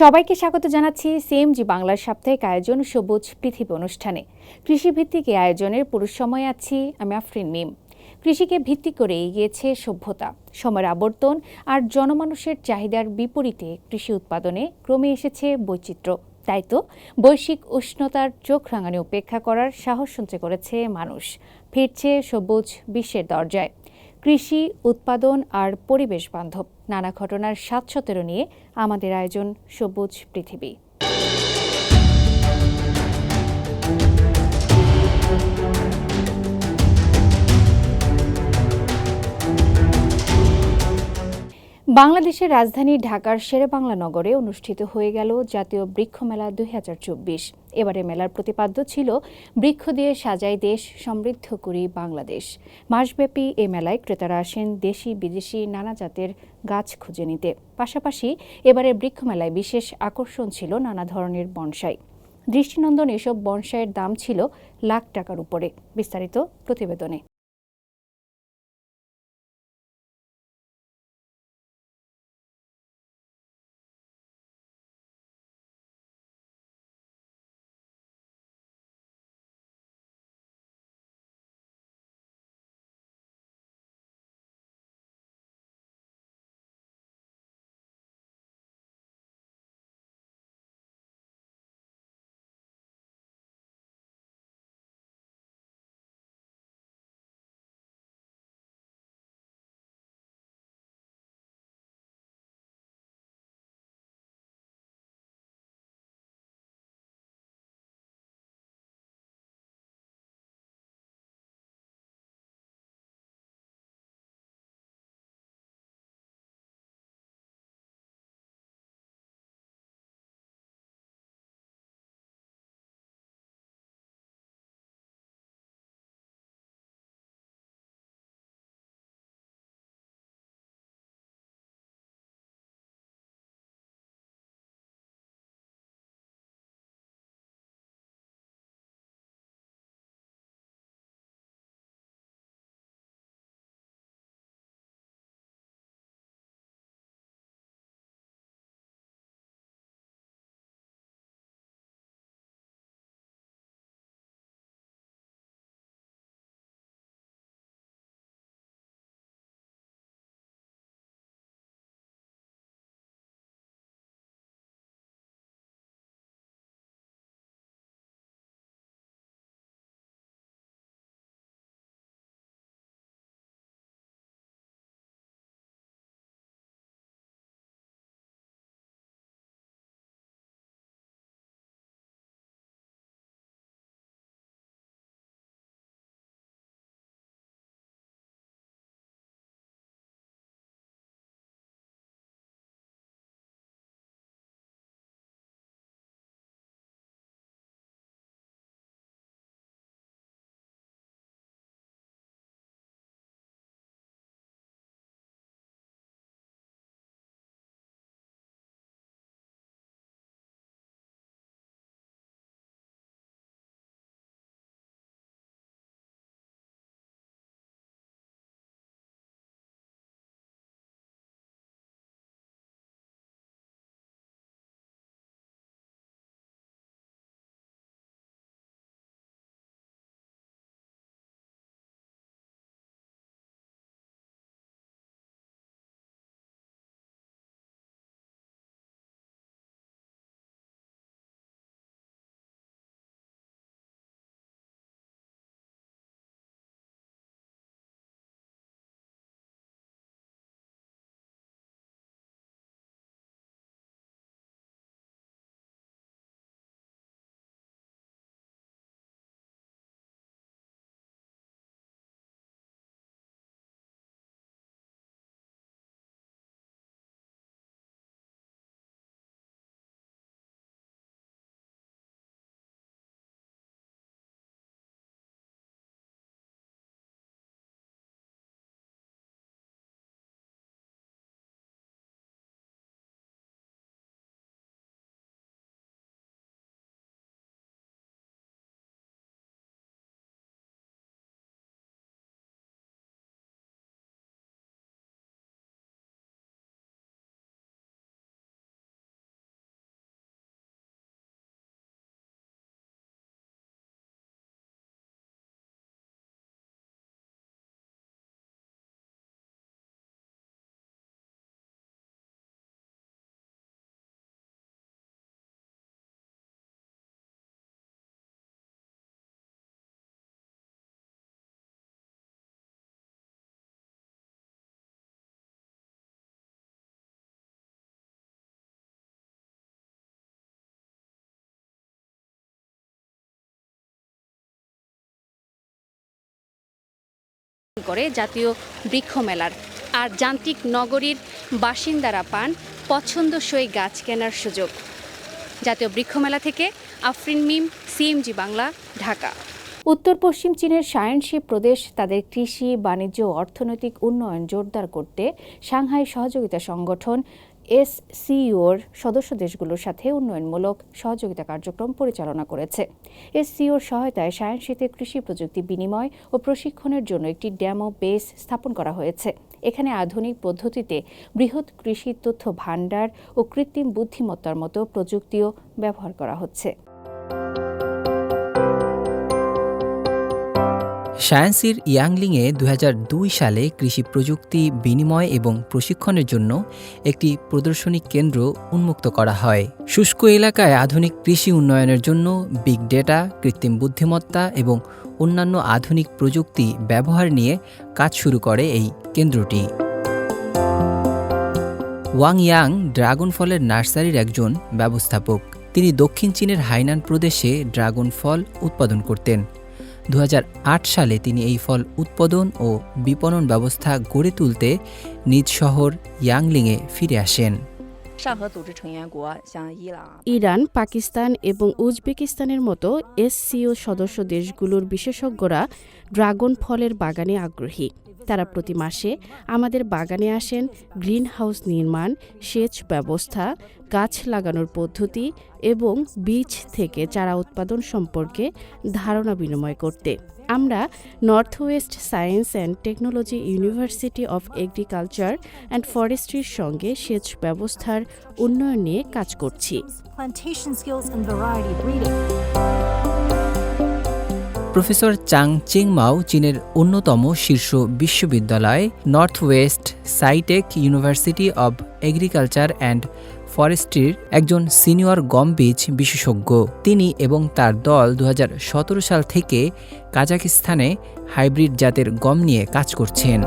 সবাইকে স্বাগত জানাচ্ছি সিএমজি বাংলার সাপ্তাহিক আয়োজন সবুজ পৃথিবী অনুষ্ঠানে। কৃষিভিত্তিক এই আয়োজনের পুরুষ সময় আছি আমি আফরিন মিম কৃষিকে ভিত্তি করে এগিয়েছে সভ্যতা। সময়ের আবর্তন আর জনমানুষের চাহিদার বিপরীতে কৃষি উৎপাদনে ক্রমে এসেছে বৈচিত্র্য। তাই তো, বৈশ্বিক উষ্ণতার চোখ রাঙানি উপেক্ষা করার সাহস সঞ্চয় করেছে মানুষ। ফিরছে সবুজ বিশ্বের দরজায়। কৃষি উৎপাদন আর পরিবেশ বান্ধব। নানা ঘটনার সাত সতেরো নিয়ে আমাদের আয়োজন সবুজ পৃথিবী। বাংলাদেশের রাজধানী ঢাকার শেরেবাংলা নগরে অনুষ্ঠিত হয়ে গেল জাতীয় বৃক্ষ মেলা দুই এবারে মেলার প্রতিপাদ্য ছিল, বৃক্ষ দিয়ে সাজাই দেশ, সমৃদ্ধ করি বাংলাদেশ। মাসব্যাপী এ মেলায় ক্রেতারা আসেন দেশি, বিদেশি, নানা জাতের গাছ খুঁজে নিতে। পাশাপাশি এবারে বৃক্ষ মেলায় বিশেষ আকর্ষণ ছিল নানা ধরনের বনসাই। দৃষ্টিনন্দন এসব বনসাইয়ের দাম ছিল লাখ টাকার উপরে। বিস্তারিত প্রতিবেদনে। করে জাতীয় বৃক্ষ মেলার আর যান্ত্রিক নগরীর বাসিন্দারা পান পছন্দসই গাছ কেনার সুযোগ। জাতীয় বৃক্ষমেলা থেকে আফরিন মিম, সিএমজি বাংলা, ঢাকা। উত্তর পশ্চিম চীনের সায়েন্সি প্রদেশ তাদের কৃষি, বাণিজ্য অর্থনৈতিক উন্নয়ন জোরদার করতে সাংহাই সহযোগিতা সংগঠন এসসিওর সদস্য দেশগুলোর সাথে উন্নয়নমূলক সহযোগিতা কার্যক্রম পরিচালনা করেছে। এসসিওর সহায়তায় সায়ানশিতে কৃষি প্রযুক্তি বিনিময় ও প্রশিক্ষণের জন্য একটি ড্যামো বেস স্থাপন করা হয়েছে। এখানে আধুনিক পদ্ধতিতে বৃহৎ কৃষি তথ্য ভাণ্ডার ও কৃত্রিম বুদ্ধিমত্তার মতো প্রযুক্তিও ব্যবহার করা হচ্ছে। শায়ান্সির ইয়াংলিংয়ে দু হাজার দুই সালে কৃষি প্রযুক্তি, বিনিময় এবং প্রশিক্ষণের জন্য একটি প্রদর্শনী কেন্দ্র উন্মুক্ত করা হয়। শুষ্ক এলাকায় আধুনিক কৃষি উন্নয়নের জন্য বিগ ডেটা, কৃত্রিম বুদ্ধিমত্তা এবং অন্যান্য আধুনিক প্রযুক্তি ব্যবহার নিয়ে কাজ শুরু করে এই কেন্দ্রটি। ওয়াং ইয়াং ড্রাগন ফলের নার্সারির একজন ব্যবস্থাপক। তিনি দক্ষিণ চীনের হাইনান প্রদেশে ড্রাগন ফল উৎপাদন করতেন। দু হাজার আট সালে তিনি এই ফল উৎপাদন ও বিপণন ব্যবস্থা গড়ে তুলতে নিজ শহর ইয়াংলিংয়ে ফিরে আসেন। ইরান, পাকিস্তান এবং উজবেকিস্তানের মতো এসসিও সদস্য দেশগুলোর বিশেষজ্ঞরা ড্রাগন ফলের বাগানে আগ্রহী। তারা প্রতি মাসে আমাদের বাগানে আসেন গ্রিন হাউস নির্মাণ, সেচ ব্যবস্থা, গাছ লাগানোর পদ্ধতি এবং বীজ থেকে চারা উৎপাদন সম্পর্কে ধারণা বিনিময় করতে। আমরা north west science and technology university of agriculture and ফরেস্ট্রির সঙ্গে সেচ ব্যবস্থার উন্নয়ন নিয়ে কাজ করছি। প্রফেসর চাং চিংমাও, চীনের অন্যতম শীর্ষ বিশ্ববিদ্যালয় north west sci tech university of agriculture and ফরেস্ট্রির একজন সিনিয়র গম বীজ বিশেষজ্ঞ। তিনি এবং তার দল দু হাজার সতেরো সাল থেকে কাজাকিস্তানে হাইব্রিড জাতের গম নিয়ে কাজ করছেন।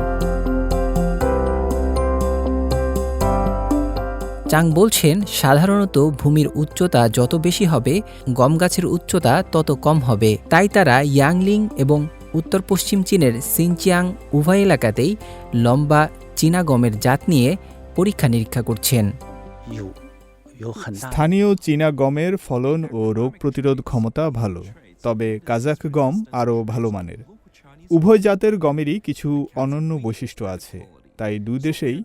চাং বলছেন, সাধারণত ভূমির উচ্চতা যত বেশি হবে গম গাছের উচ্চতা তত কম হবে। তাই তারা ইয়াংলিং এবং উত্তর পশ্চিম চীনের সিনচিয়াং উভয় এলাকাতেই লম্বা চীনা গমের জাত নিয়ে পরীক্ষা নিরীক্ষা করছেন। স্থানীয় চীনা গমের ফলন ও রোগ প্রতিরোধ ক্ষমতা ভালো, তবে কাজাক গম আরও ভালো মানের। উভয় জাতের গমেরই কিছু অনন্য বৈশিষ্ট্য আছে, তাই দুই দেশেই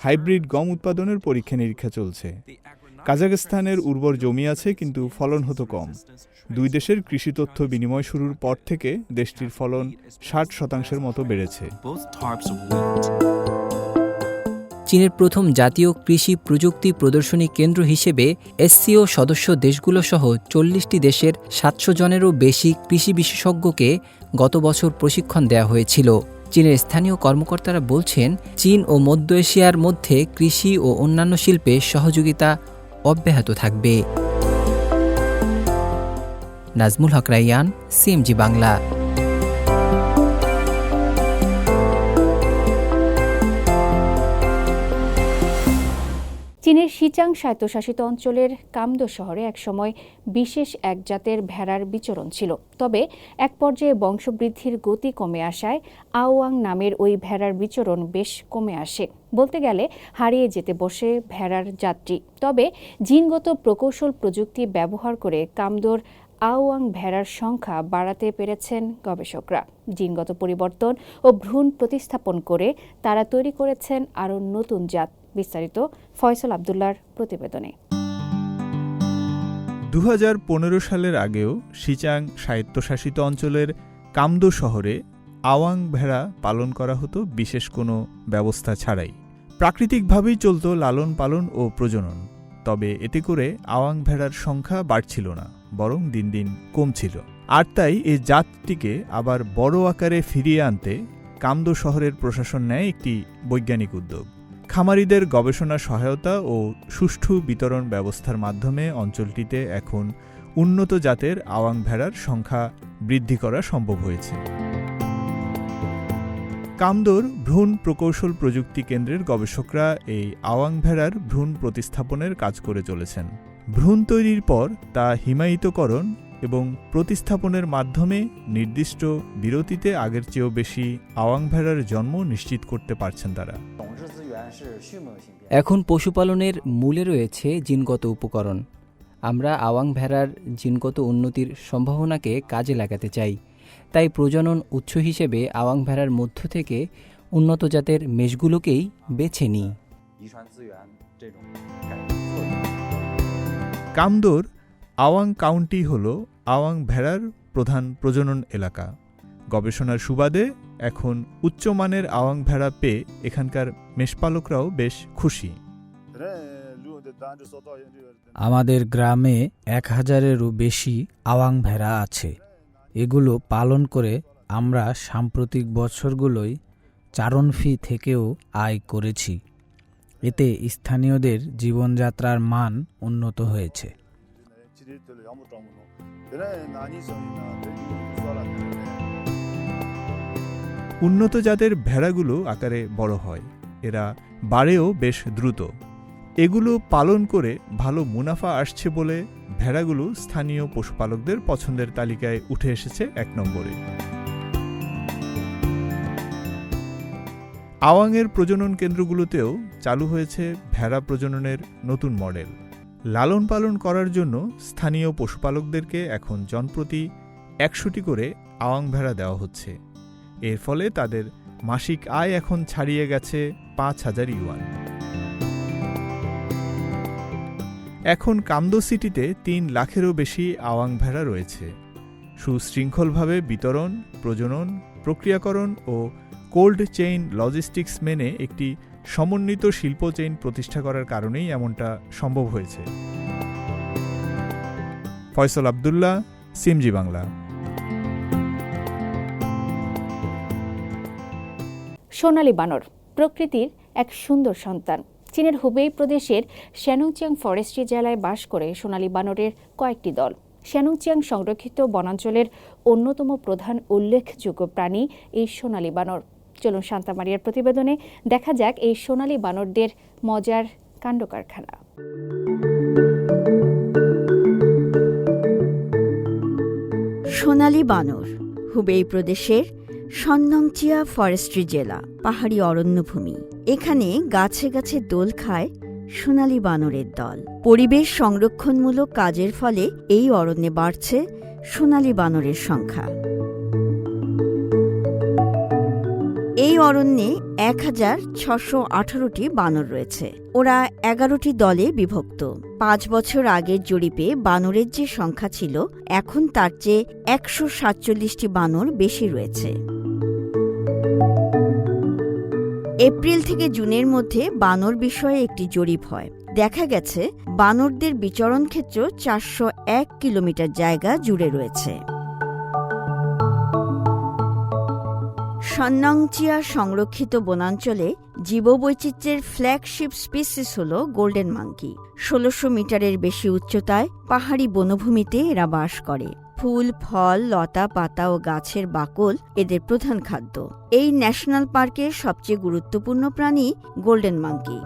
হাইব্রিড গম উৎপাদনের পরীক্ষা নিরীক্ষা চলছে। কাজাখস্তানের উর্বর জমি আছে, কিন্তু ফলন হতো কম। দুই দেশের কৃষি তথ্য বিনিময় শুরুর পর থেকে দেশটির ফলন ষাট শতাংশের মতো বেড়েছে. চীনের প্রথম জাতীয় কৃষি প্রযুক্তি প্রদর্শনী কেন্দ্র হিসেবে এসসিও সদস্য দেশগুলো সহ চল্লিশটি দেশের সাতশো জনেরও বেশি কৃষি বিশেষজ্ঞকে গত বছর প্রশিক্ষণ দেওয়া হয়েছিল। চীনের স্থানীয় কর্মকর্তারা বলছেন, চীন ও মধ্য এশিয়ার মধ্যে কৃষি ও অন্যান্য শিল্পে সহযোগিতা অব্যাহত থাকবে। নাজমুল হক রাইয়ান, সিএমজি বাংলা। চীনের শিচাং স্বায়ত্তশাসিত অঞ্চলের কামদো শহরে একসময় বিশেষ এক জাতের ভেড়ার বিচরণ ছিল। তবে এক পর্যায়ে বংশবৃদ্ধির গতি কমে আসায় আওয়াং নামের ওই ভেড়ার বিচরণ বেশ কমে আসে। বলতে গেলে হারিয়ে যেতে বসে ভেড়ার যাত্রী। তবে জিনগত প্রকৌশল প্রযুক্তি ব্যবহার করে কামদোর আওয়াং ভেড়ার সংখ্যা বাড়াতে পেরেছেন গবেষকরা। জিনগত পরিবর্তন ও ভ্রূণ প্রতিস্থাপন করে তারা তৈরি করেছেন আরও নতুন জাত বিস্তারিত ফয়সল আবদুল্লার প্রতিবেদনে। দু হাজার পনেরো সালের আগেও সিচাং স্বায়ত্তশাসিত অঞ্চলের কামদো শহরে আওয়াং ভেড়া পালন করা হতো, বিশেষ কোনো ব্যবস্থা ছাড়াই। প্রাকৃতিকভাবেই চলত লালন পালন ও প্রজনন, তবে এতে করে আওয়াং ভেড়ার সংখ্যা বাড়ছিল না, বরং দিন দিন কমছিল। আর তাই এই জাতটিকে আবার বড় আকারে ফিরিয়ে আনতে কামদো শহরের প্রশাসন নেয় একটি বৈজ্ঞানিক উদ্যোগ। খামারিদের গবেষণা সহায়তা ও সুষ্ঠু বিতরণ ব্যবস্থার মাধ্যমে অঞ্চলটিতে এখন উন্নত জাতের আওয়াং ভেড়ার সংখ্যা বৃদ্ধি করা সম্ভব হয়েছে। কামদোর ভ্রূণ প্রকৌশল প্রযুক্তি কেন্দ্রের গবেষকরা এই আওয়াং ভেড়ার ভ্রূণ প্রতিস্থাপনের কাজ করে চলেছেন। ভ্রূণ তৈরির পর তা হিমায়িতকরণ এবং প্রতিস্থাপনের মাধ্যমে নির্দিষ্ট বিরতিতে আগের চেয়েও বেশি আওয়াং ভেড়ার জন্ম নিশ্চিত করতে পারছেন তারা। এখন পশুপালনের মূলে রয়েছে জিনগত উপকরণ আমরা আওয়াং ভেড়ার জিনগত উন্নতির সম্ভাবনাকে কাজে লাগাতে চাই। তাই প্রজনন উৎস হিসেবে আওয়াং ভেড়ার মধ্য থেকে উন্নত জাতের মেষগুলোকেই বেছে নিই। কামদোর আওয়াং কাউন্টি হল আওয়াং ভেড়ার প্রধান প্রজনন এলাকা। গবেষণার সুবাদে এখন উচ্চমানের আওয়াং ভেড়া পেয়ে এখানকার মেষপালকরাও বেশ খুশি। আমাদের গ্রামে এক হাজারেরও বেশি আওয়াং ভেড়া আছে। এগুলো পালন করে আমরা সাম্প্রতিক বছরগুলোয় চারণ ফি থেকেও আয় করেছি। এতে স্থানীয়দের জীবনযাত্রার মান উন্নত হয়েছে। উন্নত জাতের ভেড়াগুলো আকারে বড় হয়। এরা বাড়েও বেশ দ্রুত। এগুলো পালন করে ভালো মুনাফা আসছে বলে ভেড়াগুলো স্থানীয় পশুপালকদের পছন্দের তালিকায় উঠে এসেছে এক নম্বরে। আওয়াংয়ের প্রজনন কেন্দ্রগুলোতেও চালু হয়েছে ভেড়া প্রজননের নতুন মডেল। লালন পালন করার জন্য স্থানীয় পশুপালকদেরকে এখন জনপ্রতি একশোটি করে আওয়াং ভেড়া দেওয়া হচ্ছে। এর ফলে তাদের মাসিক আয় এখন ছাড়িয়ে গেছে পাঁচ হাজার ইউয়ান। এখন কামদো সিটিতে তিন লাখেরও বেশি আওয়াং ভেড়া রয়েছে। সুশৃঙ্খলভাবে বিতরণ, প্রজনন, প্রক্রিয়াকরণ ও কোল্ড চেইন লজিস্টিক্স মেনে একটি সমন্বিত শিল্প চেইন প্রতিষ্ঠা করার কারণেই এমনটা সম্ভব হয়েছে। ফয়সল আবদুল্লাহ সিমজি বাংলা। সোনালী বানর, প্রকৃতির এক সুন্দর সন্তান। চীনের হুবেই প্রদেশের শ্যানুংচিয়াং ফরেস্ট্রি জেলায় বাস করে সোনালী বানরের কয়েকটি দল। শ্যানুংচিয়াং সংরক্ষিত বনাঞ্চলের অন্যতম প্রধান উল্লেখযোগ্য প্রাণী এই সোনালী বানর। চলুন শান্তামারিয়ার প্রতিবেদনে দেখা যাক এই সোনালী বানরদের মজার কাণ্ডকারখানা। সোনালী বানর হুবেই প্রদেশের সন্নংচিয়া ফরেস্ট্রি জেলা, পাহাড়ি অরণ্যভূমি। এখানে গাছে গাছে দোল খায় সোনালি বানরের দল। পরিবেশ সংরক্ষণমূলক কাজের ফলে এই অরণ্যে বাড়ছে সোনালি বানরের সংখ্যা। এই অরণ্যে এক হাজার ছশো আঠারোটি বানর রয়েছে। ওরা এগারোটি দলে বিভক্ত। পাঁচ বছর আগের জরিপে বানরের যে সংখ্যা ছিল, এখন তার চেয়ে একশো সাতচল্লিশটি বানর বেশি রয়েছে। এপ্রিল থেকে জুনের মধ্যে বানর বিষয়ে একটি জরিপ হয়। দেখা গেছে, বানরদের বিচরণ ক্ষেত্র চারশো এক কিলোমিটার জায়গা জুড়ে রয়েছে। সন্নাংচিয়া সংরক্ষিত বনাঞ্চলে জীববৈচিত্র্যের ফ্ল্যাগশিপ স্পিসিস হল গোল্ডেন মাঙ্কি। ষোলোশো মিটারের বেশি উচ্চতায় পাহাড়ি বনভূমিতে এরা বাস করে। ফুল, ফল, লতা, পাতা ও গাছের বাকল এদের প্রধান খাদ্য। এই ন্যাশনাল পার্কের সবচেয়ে গুরুত্বপূর্ণ প্রাণী গোল্ডেন মাঙ্কি।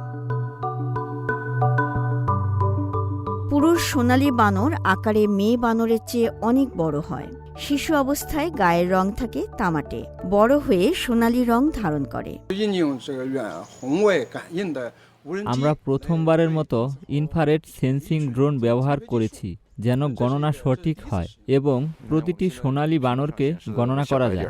পুরুষ সোনালী বানর আকারে মেয়ে বানরের চেয়ে অনেক বড় হয়। শিশু অবস্থায় গায়ের রং থাকে তামাটে। বড় হয়ে সোনালী রং ধারণ করে। আমরা প্রথমবারের মতো ইনফ্রারেড সেন্সিং ড্রোন ব্যবহার করেছি যেন গণনা সঠিক হয় এবং প্রতিটি সোনালী বানরকে গণনা করা যায়।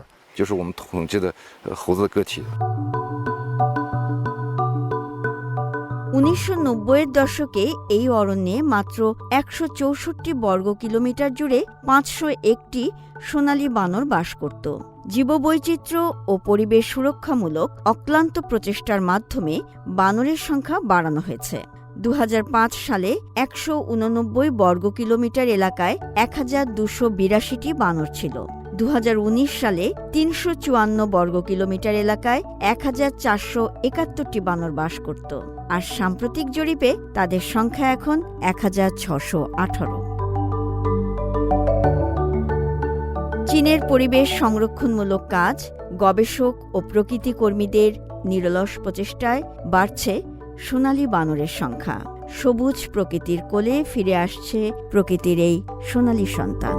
উনিশশো এর দশকে এই অরণ্যে মাত্র একশো চৌষট্টি বর্গ কিলোমিটার জুড়ে পাঁচশো একটি সোনালী বানর বাস করত। জীববৈচিত্র্য ও পরিবেশ সুরক্ষামূলক অক্লান্ত প্রচেষ্টার মাধ্যমে বানরের সংখ্যা বাড়ানো হয়েছে। দু হাজার পাঁচ সালে একশো উননব্বই বর্গ কিলোমিটার এলাকায় এক হাজার দুশো বিরাশিটি বানর ছিল। উনিশ সালে তিনশো চুয়ান্ন বর্গ কিলোমিটার এলাকায় এক হাজার চারশো একাত্তরটি বানর বাস করত। আর সাম্প্রতিক জরিপে তাদের সংখ্যা এখন এক হাজার ছশো আঠারো। চীনের পরিবেশ সংরক্ষণমূলক কাজ, গবেষক ও প্রকৃতি কর্মীদের নিরলস প্রচেষ্টায় বাড়ছে সোনালী বানরের সংখ্যা। সবুজ প্রকৃতির কোলে ফিরে আসছে প্রকৃতির এই সোনালী সন্তান।